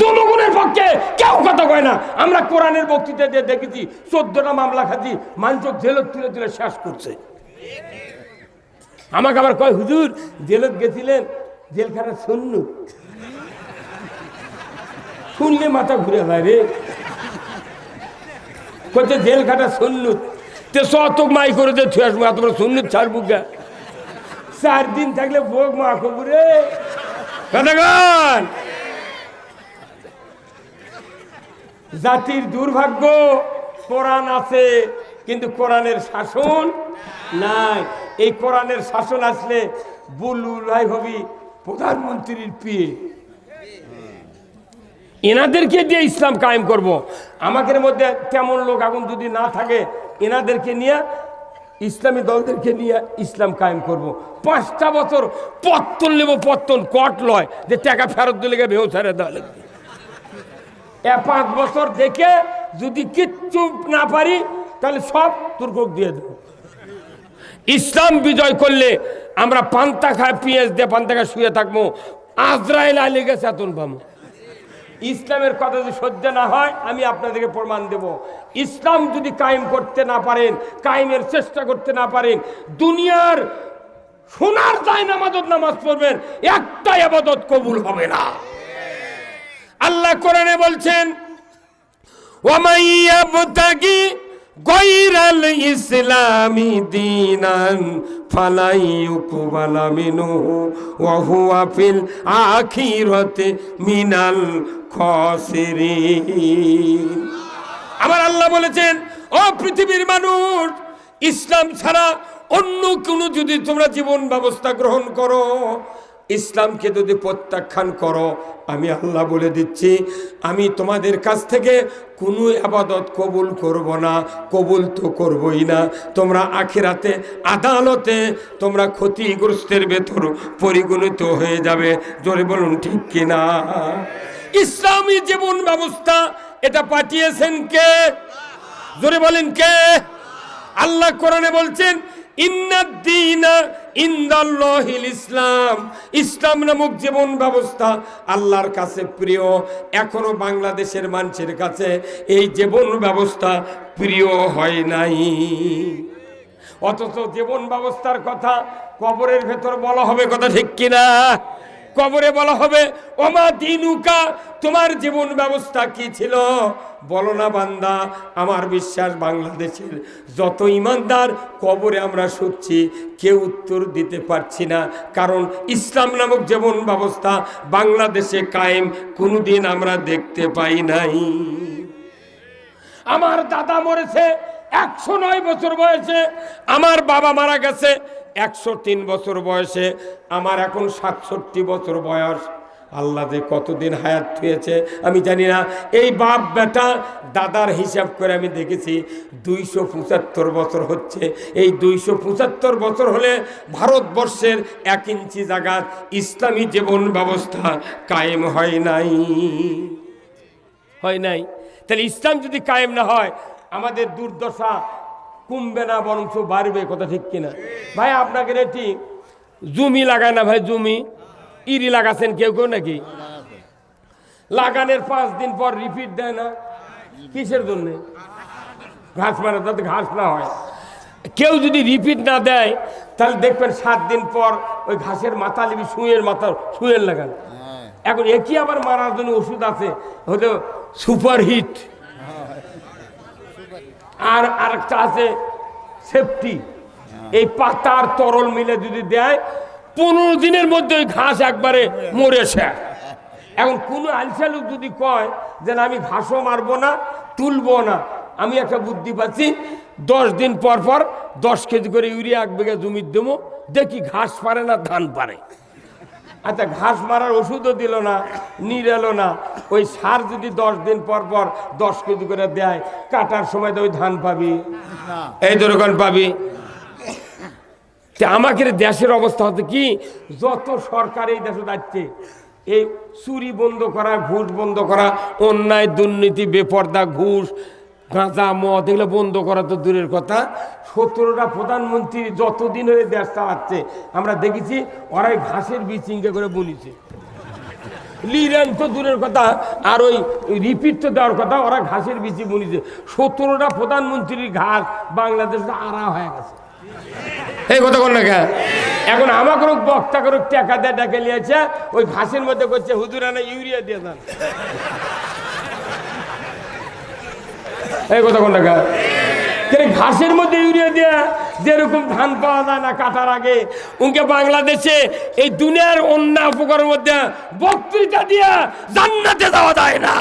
জনগণের পক্ষে কেউ কথা কয় না। আমরা কোরআনের বক্তৃতা দিয়ে দেখেছি, চোদ্দটা মামলা খাচ্ছি মানুষ জেলত তুলে তুলে শেষ করছে। আমাকে আবার কয়, হুজুর, জেলত গেছিলেন জেলখানা শূন্য। শুনলে মাথা ঘুরে যায় রে। কচ্ছে জেল খাটা সুন্নুত তে শত মাই করে দে থুয়ে আসব, এত বড় ছাড়বো গা চার দিন থাকলে ভোগ মা খবরে কতক্ষণ জাতির দুর্ভাগ্য, কোরআন আছে, কিন্তু কোরআনের শাসন নাই এই কোরআনের শাসন আসলে বুলুলাই হবি প্রধানমন্ত্রীর পিয়ে এনাদেরকে দিয়ে ইসলাম কায়েম করব। আমাদের মধ্যে তেমন লোক এখন যদি না থাকে, এনাদেরকে নিয়ে, ইসলামী দলদেরকে নিয়ে ইসলাম কায়েম করব। পাঁচটা বছর পত্তন নেব পত্তন কট লয়, যে টাকা ফেরত দিলে ভেউ ছেড়ে দেওয়া লাগবে এ পাঁচ বছর দেখে যদি কিচ্ছু না পারি, তাহলে সব তুর্কক দিয়ে দেবো। ইসলাম বিজয় করলে আমরা পান্তা খায়, পেঁয়াজ দিয়ে পান্তা খায় শুয়ে থাকব। আজরাইল আলী গেছে, এতন পাবো ইসলামের কথা যদি সহ্য না হয়, আমি আপনাদেরকে প্রমাণ দেব। ইসলাম যদি কায়েম করতে না পারেন, কায়েমের চেষ্টা করতে না পারেন, দুনিয়ার সোনার দায় নামাজত নামাজ পড়বেন, একটাই আবাদত কবুল হবে না। আল্লাহ কোরআনে বলছেন ওয়ামাইয়াবতাগি গৈরাল ইসলামি দিনান ফালাই ইউকবালা মিনহু ওয়া হুয়া ফিল আখিরাতে মিনাল খাসিরিন। আমার আল্লাহ বলেছেন, ও পৃথিবীর মানুষ, ইসলাম ছাড়া অন্য কোনো যদি তোমরা জীবন ব্যবস্থা গ্রহণ করো ইসলামকে যদি প্রত্যাখ্যান করো, আমি আল্লাহ বলে দিচ্ছি, আমি তোমাদের কাছ থেকে কোনো আবাদত কবুল করব না, কবুল তো করবই না। তোমরা আখিরাতে আদালতে তোমরা ক্ষতিগ্রস্তের ভেতর পরিগণিত হয়ে যাবে। জোরে বলুন, ঠিক কিনা? ইসলামী জীবন ব্যবস্থা এটা পাঠিয়েছেন কে? জোরে বলেন কে? আল্লাহ কোরআনে বলছেন, ইন্নাদ্দিনা ইন্দাল্লাহিল ইসলাম ইসলাম নামক জীবন ব্যবস্থা আল্লাহর কাছে প্রিয়। এখনও বাংলাদেশের মানুষের কাছে এই জীবন ব্যবস্থা প্রিয় হয় নাই। অথচ জীবন ব্যবস্থার কথা কবরের ভেতর বলা হবে কথা ঠিক কিনা? কবরে বলা হবে, ওমা দিনুকা, তোমার জীবন ব্যবস্থা কি ছিল? বলো না বান্দা, আমার বিশ্বাস বাংলাদেশের যত ইমানদার কবরে আমরা শুচ্ছি, কেউ উত্তর দিতে পারছি না। কারণ ইসলাম নামক জীবন ব্যবস্থা বাংলাদেশে কায়েম, কোনোদিন আমরা দেখতে পাই নাই। আমার দাদা মরেছে, একশো নয় বছর বয়সে, আমার বাবা মারা গেছে একশো তিন বছর বয়সে, আমার এখন সাতষট্টি বছর বয়স। আল্লাহ যে কতদিন হায়াত থুয়েছে আমি জানি না। এই বাপ বেটা দাদার হিসাব করে আমি দেখেছি, দুইশো পঁচাত্তর বছর হচ্ছে। এই দুইশো পঁচাত্তর বছর হলে ভারতবর্ষের এক ইঞ্চি জায়গার ইসলামী জীবন ব্যবস্থা কায়েম হয় নাই। হয় নাই। তাহলে ইসলাম যদি কায়েম না হয়, আমাদের দুর্দশা কমবে না বরঞ্চ বাড়বে কথা ঠিক কিনা? ভাই আপনাকে এটি জমি লাগায় না ভাই জমি? ইরি লাগাছেন কেউ কেউ নাকি? লাগানোর পাঁচ দিন পর রিপিট দেয় না। কিসের জন্যে? ঘাস মারা যাতে ঘাস না হয়। কেউ যদি রিপিট না দেয় তাহলে দেখবেন সাত দিন পর ওই ঘাসের মাথা লিবি শুয়ের মাথা শুয়ের লাগান। এখন একই আবার মারার জন্য ওষুধ আছে? হলো সুপার হিট আর আরেকটা আছে সেফটি এই পাতার তরল মিলে যদি দেয় পনেরো দিনের মধ্যে ওই ঘাস একবারে মরে শেষ এখন কোনো আলসা লোক যদি কয় যে না, আমি ঘাসও মারবো না তুলবো না আমি একটা বুদ্ধি পাচ্ছি দশ দিন পর পর দশ কেজি করে ইউরিয়া এক বিঘা জমির দেবো দেখি ঘাস পারে না ধান পারে। আচ্ছা ঘাস মারার ওষুধও দিল না নির এলো না। ওই সার যদি দশ দিন পর পর দশ কেজি করে দেয় কাটার সময় তো ওই ধান পাবি। এই দোকান পাবি। আমাকে দেশের অবস্থা হতো কি যত সরকার এই দেশে যাচ্ছে এই চুরি বন্ধ করা ঘুষ বন্ধ করা অন্যায় দুর্নীতি বেপর্দা ঘুষ গাঁজা মদ এগুলো বন্ধ করা তো দূরের কথা। সতেরোটা প্রধানমন্ত্রী যতদিন হয়ে দেশ চালাচ্ছে, আমরা দেখেছি ওরাই ঘাসের চিন্তা করে বলিছে লিরেন তো দূরের কথা, আর ওই রিপিট তো দেওয়ার কথা, ওরা ঘাসের বিচি বুনিছে সতেরোটা প্রধানমন্ত্রীর ঘাস বাংলাদেশ আড়া হয়ে গেছে। এই কথা কোন না এখন আমাকে বক্তা করে টাকা দিয়ে ডেকে নিয়েছে, ওই ঘাসের মধ্যে করছে হুদুরানা ইউরিয়া দিয়ে দেন। এই কথা কোন টাকা? ঘাসের মধ্যে ইউরিয়া দেয়া যেরকম ধান পাওয়া যায় না কাটার আগে, উনকে বাংলাদেশে এই দুনিয়ার অন্য উপকারের মধ্যে বক্তৃতা দিয়া জান্নাতে যাওয়া যায় না।